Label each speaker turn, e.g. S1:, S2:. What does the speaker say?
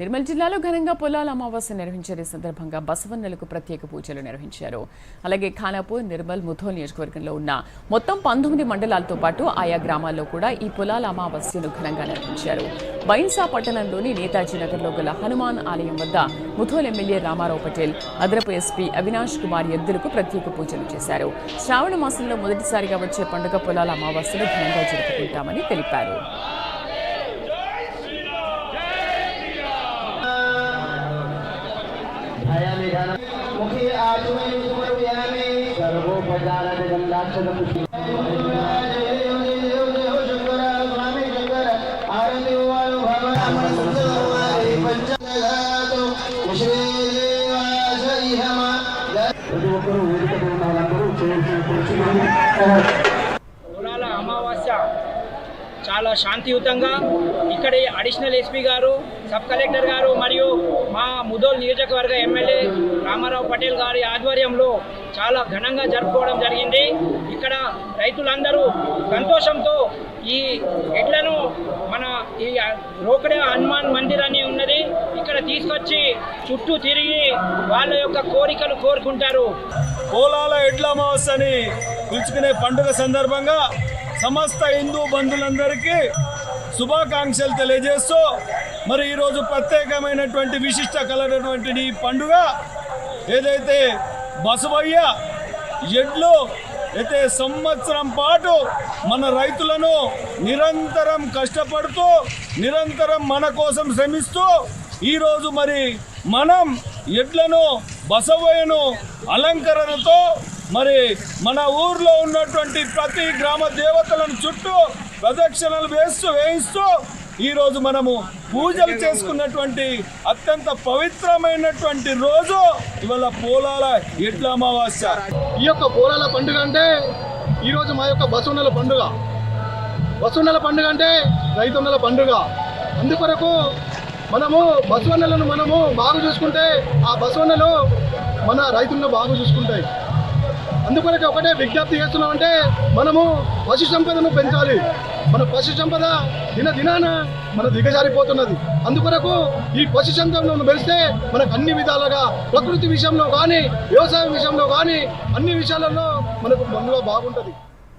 S1: నిర్మల్ జిల్లాలో ఘనంగా పొలాల అమావాస్య నిర్వహించే సందర్భంగా బసవన్నలకు ప్రత్యేక పూజలు నిర్వహించారు. అలాగే ఖానాపూర్ నిర్మల్ ముథోల్ నియోజకవర్గంలో ఉన్న మొత్తం పంతొమ్మిది మండలాలతో పాటు ఆయా గ్రామాల్లో కూడా ఈ పొలాల అమావాస్యను ఘనంగా నిర్వహించారు. బైన్సా పట్టణంలోని నేతాజీ నగర్లో గల హనుమాన్ ఆలయం వద్ద ముథోల్ ఎమ్మెల్యే రామారావు పటేల్ అదనపు ఎస్పీ అవినాష్ కుమార్ ఎద్దులకు ప్రత్యేక పూజలు చేశారు. శ్రావణ మాసంలో మొదటిసారిగా వచ్చే పండుగ పొలాల అమావాస్యను ఘనంగా జరుపుకుంటామని తెలిపారు.
S2: ప్రతి ఒక్కరూ వేదిక ఉన్న వాళ్ళందరూ చేసి కూర్చుని
S3: కులాల అమావాస్య చాలా శాంతియుతంగా ఇక్కడి అడిషనల్ ఎస్పీ గారు సబ్ కలెక్టర్ గారు మరియు మా ముదోల్ నియోజకవర్గ ఎమ్మెల్యే రామారావు పటేల్ గారి ఆధ్వర్యంలో చాలా ఘనంగా జరుపుకోవడం జరిగింది. ఇక్కడ రైతులందరూ సంతోషంతో ఈ ఎడ్లను మన ఈ రోకడే హనుమాన్ మందిర్ అని ఉన్నది ఇక్కడ తీసుకొచ్చి చుట్టూ తిరిగి వాళ్ళ యొక్క కోరికలు కోరుకుంటారు.
S4: కోలాల ఎడ్ల అమావాస్య అని పిలుచుకునే పండుగ సందర్భంగా సమస్త హిందూ బంధువులందరికీ శుభాకాంక్షలు తెలియజేస్తూ మరి ఈరోజు ప్రత్యేకమైనటువంటి విశిష్ట కలైనటువంటి ఈ పండుగ. ఏదైతే బసవయ్య ఎడ్లు అయితే సంవత్సరం పాటు మన రైతులను నిరంతరం కష్టపడుతూ నిరంతరం మన కోసం శ్రమిస్తూ ఈరోజు మరి మనం ఎడ్లను బసవయ్యను అలంకరణతో మరి మన ఊర్లో ఉన్నటువంటి ప్రతి గ్రామ దేవతలను చుట్టూ ప్రదక్షిణలు వేస్తూ వేయిస్తూ ఈరోజు మనము పూజలు చేసుకున్నటువంటి అత్యంత పవిత్రమైనటువంటి రోజు ఇవాళ పోలాల ఎడ్ల అమావాస్య.
S5: ఈ యొక్క పోలాల పండుగ అంటే ఈరోజు మా యొక్క బసవన్నెల పండుగ. బసవన్నెల పండుగ అంటే రైతున్నల పండుగ. అందుకొరకు మనము బసవన్నెలను మనము బాగు చూసుకుంటే ఆ బసవన్నెలు మన రైతులను బాగు చూసుకుంటాయి. అందుకొరకు ఒకటే విజ్ఞప్తి చేస్తున్నామంటే మనము పశు సంపదను పెంచాలి. మన పశు సంపద దిన దినాన మన దిగజారిపోతున్నది. అందుకొరకు ఈ పశు సంపదను పెరిస్తే మనకు అన్ని విధాలుగా ప్రకృతి విషయంలో కానీ వ్యవసాయం విషయంలో కానీ అన్ని విషయాలలో మనకు మనలో బాగుంటుంది.